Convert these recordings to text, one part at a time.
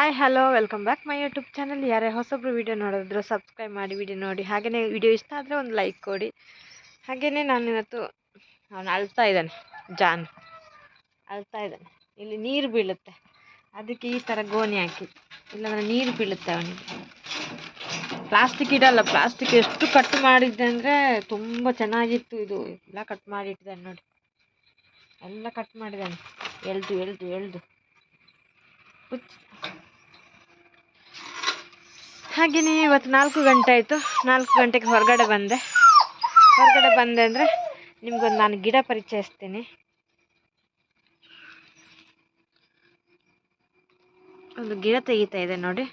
Hi hello welcome back my YouTube channel ಯಾರೇ ಹೊಸೊಬ್ರು video ನೋಡಿದ್ರು ಸಬ್ಸ್ಕ್ರೈಬ್ ಮಾಡಿ ವಿಡಿಯೋ ನೋಡಿ. ಹಾಗೆಯೇ ವಿಡಿಯೋ ಇಷ್ಟ ಆದರೆ ಒಂದು ಲೈಕ್ ಕೊಡಿ. ಹಾಗೆಯೇ ನಾನು ಇವತ್ತು, ಅವನು ಅಳ್ತಾ ಇದ್ದಾನೆ, ಜಾನ್. ಅಳ್ತಾ ಇದ್ದಾನೆ. ಇಲ್ಲಿ ನೀರು ಬೀಳುತ್ತೆ. ಅದಕ್ಕೆ ಈ ಥರ ಗೋಣಿ ಹಾಕಿ. ಇಲ್ಲಾಂದರೆ ನೀರು ಬೀಳುತ್ತೆ ಅವನಿಗೆ. ಪ್ಲಾಸ್ಟಿಕ್ ಇಡಲ್ಲ ಪ್ಲಾಸ್ಟಿಕ್ ಎಷ್ಟು ಕಟ್ ಮಾಡಿದ್ದೆ ಅಂದರೆ ತುಂಬ ಚೆನ್ನಾಗಿತ್ತು ಇದು. ಎಲ್ಲ ಕಟ್ ಮಾಡಿ ಇಟ್ಟಿದ್ದಾನೆ ನೋಡಿ. ಎಲ್ಲ ಕಟ್ ಮಾಡಿದ್ದಾನೆ. ಎಳ್ದು ಎಳ್ದು ಎಳ್ದು. ಹುಚ್ಚ. ಹಾಗೆಯೇ ಇವತ್ತು ನಾಲ್ಕು ಗಂಟೆ ಆಯಿತು. ನಾಲ್ಕು ಗಂಟೆಗೆ ಹೊರಗಡೆ ಬಂದೆ. ಹೊರಗಡೆ ಬಂದೆ ಅಂದರೆ ನಿಮ್ಗೊಂದು ನಾನು ಗಿಡ ಪರಿಚಯಿಸ್ತೀನಿ. ಒಂದು ಗಿಡ ತೆಗಿತಾ ಇದೆ ನೋಡಿ.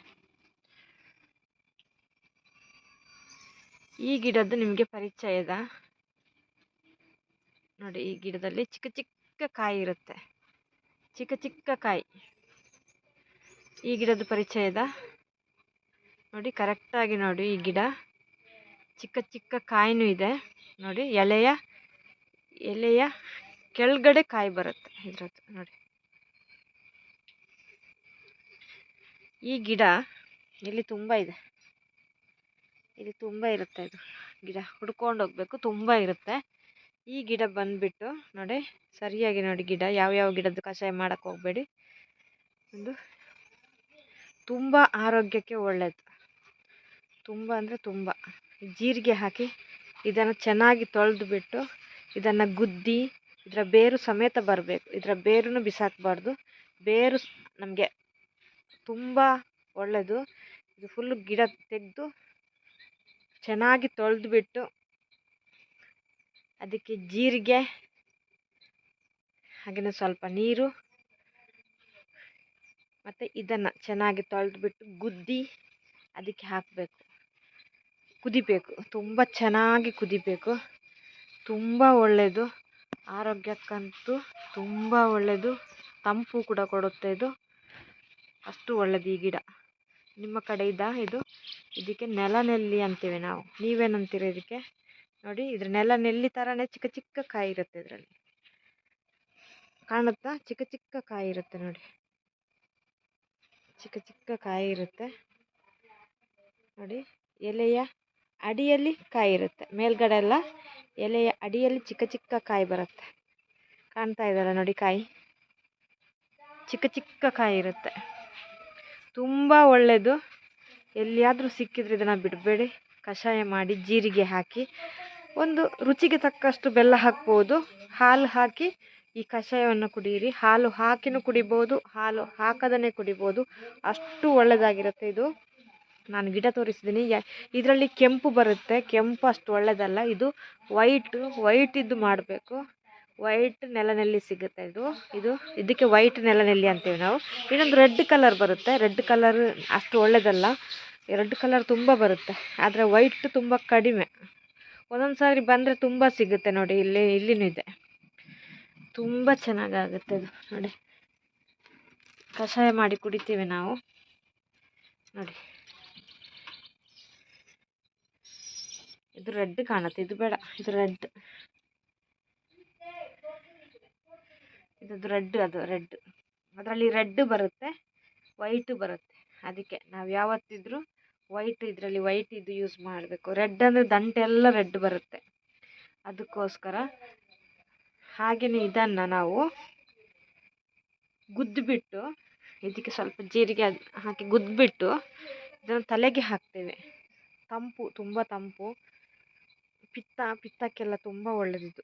ಈ ಗಿಡದ್ದು ನಿಮಗೆ ಪರಿಚಯ ಇದೆ. ನೋಡಿ, ಈ ಗಿಡದಲ್ಲಿ ಚಿಕ್ಕ ಚಿಕ್ಕ ಕಾಯಿ ಇರುತ್ತೆ. ಚಿಕ್ಕ ಚಿಕ್ಕ ಕಾಯಿ. ಈ ಗಿಡದ ಪರಿಚಯ ಇದೆ. ನೋಡಿ, ಕರೆಕ್ಟಾಗಿ ನೋಡಿ ಈ ಗಿಡ. ಚಿಕ್ಕ ಚಿಕ್ಕ ಕಾಯಿನೂ ಇದೆ. ನೋಡಿ, ಎಲೆಯ ಎಲೆಯ ಕೆಳಗಡೆ ಕಾಯಿ ಬರುತ್ತೆ ಇದ್ರದ್ದು, ನೋಡಿ. ಈ ಗಿಡ ಇಲ್ಲಿ ತುಂಬ ಇದೆ. ಇಲ್ಲಿ ತುಂಬ ಇರುತ್ತೆ ಇದು ಗಿಡ. ಹುಡ್ಕೊಂಡು ಹೋಗ್ಬೇಕು, ತುಂಬ ಇರುತ್ತೆ. ಈ ಗಿಡ ಬಂದುಬಿಟ್ಟು ನೋಡಿ, ಸರಿಯಾಗಿ ನೋಡಿ ಗಿಡ. ಯಾವ್ಯಾವ ಗಿಡದ್ದು ಕಷಾಯ ಮಾಡೋಕ್ಕೆ ಹೋಗಬೇಡಿ. ಒಂದು ತುಂಬ ಆರೋಗ್ಯಕ್ಕೆ ಒಳ್ಳೆಯದು ತುಂಬ ಅಂದರೆ ತುಂಬ. ಜೀರಿಗೆ ಹಾಕಿ ಇದನ್ನು ಚೆನ್ನಾಗಿ ತೊಳೆದು ಬಿಟ್ಟು ಇದನ್ನು ಗುದ್ದಿ ಇದರ ಬೇರು ಸಮೇತ ಬರಬೇಕು. ಇದರ ಬೇರನ್ನು ಬಿಸಾಕಬಾರ್ದು. ಬೇರು ನಮಗೆ ತುಂಬ ಒಳ್ಳೆಯದು ಇದು ಫುಲ್ ಗಿಡ ತೆಗೆದು ಚೆನ್ನಾಗಿ ತೊಳೆದು ಬಿಟ್ಟು ಅದಕ್ಕೆ ಜೀರಿಗೆ ಹಾಗೆಯೇ ಸ್ವಲ್ಪ ನೀರು ಮತ್ತು ಇದನ್ನು ಚೆನ್ನಾಗಿ ತೊಳೆದ್ಬಿಟ್ಟು ಗುದ್ದಿ ಅದಕ್ಕೆ ಹಾಕಬೇಕು. ಕುದಿಬೇಕು. ತುಂಬ ಚೆನ್ನಾಗಿ ಕುದಿಬೇಕು. ತುಂಬ ಒಳ್ಳೆಯದು ಆರೋಗ್ಯಕ್ಕಂತೂ ತುಂಬ ಒಳ್ಳೆಯದು ತಂಪು ಕೂಡ ಕೊಡುತ್ತೆ ಇದು. ಅಷ್ಟು ಒಳ್ಳೆಯದು ಈ ಗಿಡ. ನಿಮ್ಮ ಕಡೆ ಇದಾ ಇದು? ಇದಕ್ಕೆ ನೆಲನೆಲ್ಲಿ ಅಂತೀವಿ ನಾವು. ನೀವೇನಂತೀರ ಇದಕ್ಕೆ? ನೋಡಿ, ಇದ್ರ ನೆಲ ನೆಲ್ಲಿ ಥರನೇ ಚಿಕ್ಕ ಚಿಕ್ಕ ಕಾಯಿ ಇರುತ್ತೆ ಇದರಲ್ಲಿ. ಕಾಣುತ್ತಾ? ಚಿಕ್ಕ ಚಿಕ್ಕ ಕಾಯಿ ಇರುತ್ತೆ ನೋಡಿ. ಚಿಕ್ಕ ಚಿಕ್ಕ ಕಾಯಿ ಇರುತ್ತೆ. ನೋಡಿ, ಎಲೆಯ ಅಡಿಯಲ್ಲಿ ಕಾಯಿ ಇರುತ್ತೆ. ಮೇಲ್ಗಡೆ ಎಲ್ಲ ಎಲೆಯ ಅಡಿಯಲ್ಲಿ ಚಿಕ್ಕ ಚಿಕ್ಕ ಕಾಯಿ ಬರುತ್ತೆ. ಕಾಣ್ತಾ ಇದ್ದಲ್ಲ ನೋಡಿ ಕಾಯಿ? ಚಿಕ್ಕ ಚಿಕ್ಕ ಕಾಯಿ ಇರುತ್ತೆ. ತುಂಬ ಒಳ್ಳೆಯದು ಎಲ್ಲಿಯಾದರೂ ಸಿಕ್ಕಿದ್ರೆ ಇದನ್ನು ಬಿಡಬೇಡಿ. ಕಷಾಯ ಮಾಡಿ ಜೀರಿಗೆ ಹಾಕಿ ಒಂದು ರುಚಿಗೆ ತಕ್ಕಷ್ಟು ಬೆಲ್ಲ ಹಾಕ್ಬೋದು. ಹಾಲು ಹಾಕಿ ಈ ಕಷಾಯವನ್ನು ಕುಡಿಯಿರಿ. ಹಾಲು ಹಾಕಿನೂ ಕುಡಿಬೋದು, ಹಾಲು ಹಾಕದೇ ಕುಡಿಬೋದು. ಅಷ್ಟು ಒಳ್ಳೆಯದಾಗಿರುತ್ತೆ ಇದು. ನಾನು ಗಿಡ ತೋರಿಸಿದ್ದೀನಿ. ಇದರಲ್ಲಿ ಕೆಂಪು ಬರುತ್ತೆ. ಕೆಂಪು ಅಷ್ಟು ಒಳ್ಳೆಯದಲ್ಲ ಇದು ವೈಟು ವೈಟ್ ಇದ್ದು ಮಾಡಬೇಕು. ವೈಟ್ ನೆಲನೆಲ್ಲಿ ಸಿಗುತ್ತೆ ಇದು. ಇದು, ಇದಕ್ಕೆ ವೈಟ್ ನೆಲನೆಲ್ಲಿ ಅಂತೀವಿ ನಾವು. ಇನ್ನೊಂದು ರೆಡ್ ಕಲರ್ ಬರುತ್ತೆ. ರೆಡ್ ಕಲರ್ ಅಷ್ಟು ಒಳ್ಳೆಯದಲ್ಲ ರೆಡ್ ಕಲರ್ ತುಂಬ ಬರುತ್ತೆ. ಆದರೆ ವೈಟ್ ತುಂಬ ಕಡಿಮೆ. ಒಂದೊಂದು ಸಾರಿ ಬಂದರೆ ತುಂಬ ಸಿಗುತ್ತೆ ನೋಡಿ. ಇಲ್ಲಿ, ಇಲ್ಲಿನೂ ಇದೆ. ತುಂಬ ಚೆನ್ನಾಗಾಗುತ್ತೆ ಇದು. ನೋಡಿ. ಕಷಾಯ ಮಾಡಿ ಕುಡಿತೀವಿ ನಾವು. ನೋಡಿ. ಇದು ರೆಡ್ ಕಾಣುತ್ತೆ, ಇದು ಬೇಡ, ಇದು ರೆಡ್. ಇದು ರೆಡ್ ಅದು, ರೆಡ್. ಅದರಲ್ಲಿ ರೆಡ್ ಬರುತ್ತೆ, ವೈಟು ಬರುತ್ತೆ. ಅದಕ್ಕೆ ನಾವು ಯಾವತ್ತಿದ್ರೂ ವೈಟ್, ಇದರಲ್ಲಿ ವೈಟ್ ಇದು ಯೂಸ್ ಮಾಡಬೇಕು. ರೆಡ್ ಅಂದರೆ ದಂಟೆ ಎಲ್ಲ ರೆಡ್ ಬರುತ್ತೆ. ಅದಕ್ಕೋಸ್ಕರ ಹಾಗೆಯೇ ಇದನ್ನು ನಾವು ಗುದ್ದುಬಿಟ್ಟು ಇದಕ್ಕೆ ಸ್ವಲ್ಪ ಜೀರಿಗೆ ಹಾಕಿ ಗುದ್ದುಬಿಟ್ಟು ಇದನ್ನು ತಲೆಗೆ ಹಾಕ್ತೇವೆ. ತಂಪು, ತುಂಬ ತಂಪು. ಪಿತ್ತ, ಪಿತ್ತಕ್ಕೆಲ್ಲ ತುಂಬ ಒಳ್ಳೆಯದಿದು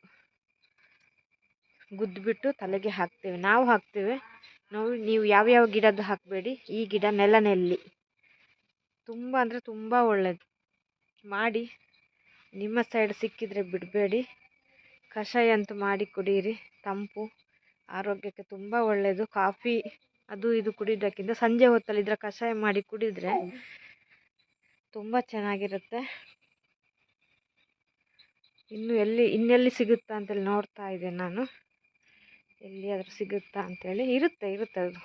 ಗುದ್ದುಬಿಟ್ಟು ತಲೆಗೆ ಹಾಕ್ತೇವೆ. ನಾವು ಹಾಕ್ತೇವೆ. ನಾವು, ನೀವು ಯಾವ್ಯಾವ ಗಿಡದ್ದು ಹಾಕಬೇಡಿ. ಈ ಗಿಡ ನೆಲನೆಲ್ಲಿ. ತುಂಬ ಅಂದರೆ ತುಂಬ ಒಳ್ಳೆಯದು ಮಾಡಿ, ನಿಮ್ಮ ಸೈಡ್ ಸಿಕ್ಕಿದರೆ ಬಿಡಬೇಡಿ. ಕಷಾಯ ಅಂತೂ ಮಾಡಿ ಕುಡಿಯಿರಿ ತಂಪು, ಆರೋಗ್ಯಕ್ಕೆ ತುಂಬ ಒಳ್ಳೆಯದು ಕಾಫಿ, ಅದು ಇದು ಕುಡಿಯೋದಕ್ಕಿಂತ ಸಂಜೆ ಹೊತ್ತಲ್ಲಿ ಇದರ ಕಷಾಯ ಮಾಡಿ ಕುಡಿದರೆ ತುಂಬ ಚೆನ್ನಾಗಿರುತ್ತೆ. ಇನ್ನು ಎಲ್ಲಿ, ಇನ್ನೆಲ್ಲಿ ಸಿಗುತ್ತಾ ಅಂತೇಳಿ ನೋಡ್ತಾ ಇದ್ದೆ ನಾನು. ಎಲ್ಲಿ ಎಲ್ಲಿಯಾದರೂ ಸಿಗುತ್ತಾ ಅಂತೇಳಿ. ಇರುತ್ತೆ ಇರುತ್ತೆ ಅದು.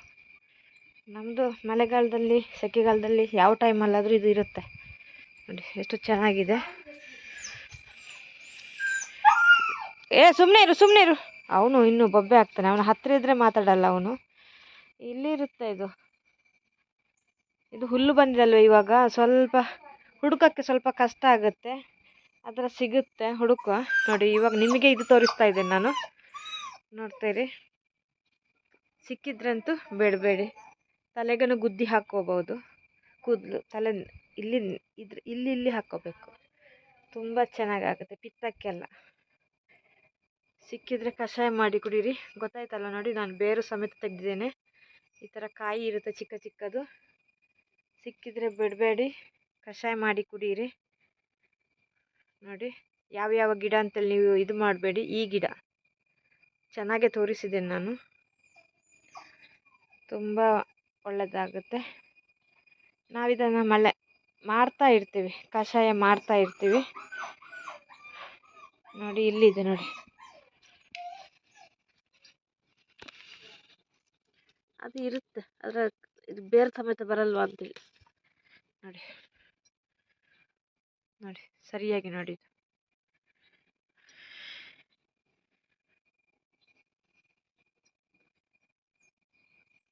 ನಮ್ಮದು ಮಳೆಗಾಲದಲ್ಲಿ, ಸೆಕೆಗಾಲದಲ್ಲಿ ಯಾವ ಟೈಮಲ್ಲಾದರೂ ಇದು ಇರುತ್ತೆ. ನೋಡಿ, ಎಷ್ಟು ಚೆನ್ನಾಗಿದೆ. ಏ ಸುಮ್ಮನೆ ಇರು ಸುಮ್ಮನೆ ಇರು ಅವನು ಇನ್ನು ಬೊಬ್ಬೆ ಆಗ್ತಾನೆ ಅವನು ಹತ್ತಿರ ಇದ್ದರೆ ಮಾತಾಡಲ್ಲ ಅವನು. ಇಲ್ಲಿ ಇರುತ್ತೆ ಇದು. ಇದು ಹುಲ್ಲು ಬಂದಿದಲ್ವ ಇವಾಗ? ಸ್ವಲ್ಪ ಹುಡುಕಕ್ಕೆ ಸ್ವಲ್ಪ ಕಷ್ಟ ಆಗುತ್ತೆ. ಅದರ ಸಿಗುತ್ತೆ ಹುಡುಕುವ. ನೋಡಿ, ಇವಾಗ ನಿಮಗೆ ಇದು ತೋರಿಸ್ತಾ ಇದ್ದೇನೆ ನಾನು. ನೋಡ್ತೀರಿ ಸಿಕ್ಕಿದ್ರಂತೂ ಬೇಡಬೇಡಿ. ತಲೆಗೂ ಗುದ್ದಿ ಹಾಕ್ಕೋಬೋದು ಕೂದಲು, ತಲೆ ಇಲ್ಲಿ, ಇದ್ರ, ಇಲ್ಲಿ ಇಲ್ಲಿ ಹಾಕ್ಕೋಬೇಕು. ತುಂಬ ಚೆನ್ನಾಗಾಗುತ್ತೆ, ಪಿತ್ತಕ್ಕೆಲ್ಲ. ಸಿಕ್ಕಿದ್ರೆ ಕಷಾಯ ಮಾಡಿ ಕುಡೀರಿ. ಗೊತ್ತಾಯ್ತಲ್ಲ ನೋಡಿ, ನಾನು ಬೇರು ಸಮೇತ ತೆಗೆದಿದ್ದೇನೆ. ಈ ಥರ ಕಾಯಿ ಇರುತ್ತೆ ಚಿಕ್ಕ ಚಿಕ್ಕದು. ಸಿಕ್ಕಿದ್ರೆ ಬಿಡಬೇಡಿ. ಕಷಾಯ ಮಾಡಿ ಕುಡೀರಿ. ನೋಡಿ, ಯಾವ ಯಾವ ಗಿಡ ಅಂತೇಳಿ ನೀವು ಇದು ಮಾಡಬೇಡಿ, ಈ ಗಿಡ. ಚೆನ್ನಾಗೆ ತೋರಿಸಿದ್ದೇನೆ ನಾನು. ತುಂಬ ಒಳ್ಳೆಯದಾಗುತ್ತೆ ನಾವಿದನ್ನು ಮಳೆ ಮಾಡ್ತಾ ಇರ್ತೀವಿ, ಕಷಾಯ ಮಾಡ್ತಾ ಇರ್ತೀವಿ. ನೋಡಿ, ಇಲ್ಲಿದೆ ನೋಡಿ. ಅದು ಇರುತ್ತೆ ಅದರ ಇದು ಬೇರೆ ಸಮೇತ ಬರಲ್ವಾ ಅಂತೇಳಿ. ನೋಡಿ. ನೋಡಿ, ಸರಿಯಾಗಿ ನೋಡಿ.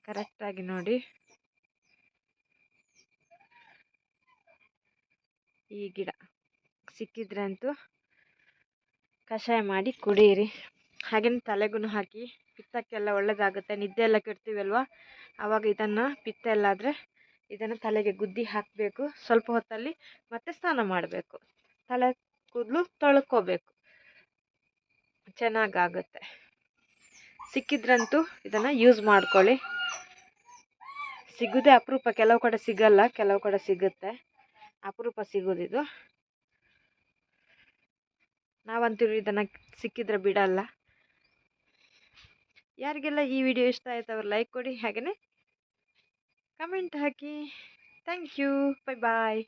ಕರೆಕ್ಟಾಗಿ ನೋಡಿ. ಈ ಗಿಡ ಸಿಕ್ಕಿದ್ರೆ ಅಂತೂ ಕಷಾಯ ಮಾಡಿ ಕುಡಿಯಿರಿ ಹಾಗೇನು ತಲೆಗೂ ಹಾಕಿ, ಪಿತ್ತಕ್ಕೆಲ್ಲ ಒಳ್ಳೆಯದಾಗುತ್ತೆ ನಿದ್ದೆ ಎಲ್ಲ ಕೆಡ್ತೀವಲ್ವ? ಆವಾಗ ಇದನ್ನು ಪಿತ್ತ ಎಲ್ಲ ಆದರೆ ಇದನ್ನು ತಲೆಗೆ ಗುದ್ದಿ ಹಾಕಬೇಕು. ಸ್ವಲ್ಪ ಹೊತ್ತಲ್ಲಿ ಮತ್ತೆ ಸ್ನಾನ ಮಾಡಬೇಕು. ತಲೆ ಕೂದಲು ತೊಳ್ಕೋಬೇಕು. ಚೆನ್ನಾಗಾಗುತ್ತೆ. ಸಿಕ್ಕಿದ್ರಂತೂ ಇದನ್ನು ಯೂಸ್ ಮಾಡ್ಕೊಳ್ಳಿ. ಸಿಗೋದೇ ಅಪರೂಪ. ಕೆಲವು ಕಡೆ ಸಿಗಲ್ಲ, ಕೆಲವು ಕಡೆ ಸಿಗುತ್ತೆ. ಅಪರೂಪ ಸಿಗೋದಿದು. ನಾವಂತೂ ಇದನ್ನು ಸಿಕ್ಕಿದ್ರೆ ಬಿಡಲ್ಲ. ಯಾರಿಗೆಲ್ಲ ಈ ವಿಡಿಯೋ ಇಷ್ಟ ಆಯ್ತು ಅವ್ರು ಲೈಕ್ ಕೊಡಿ. ಹಾಗೆಯೇ Comment, Haki. Thank you. Bye bye.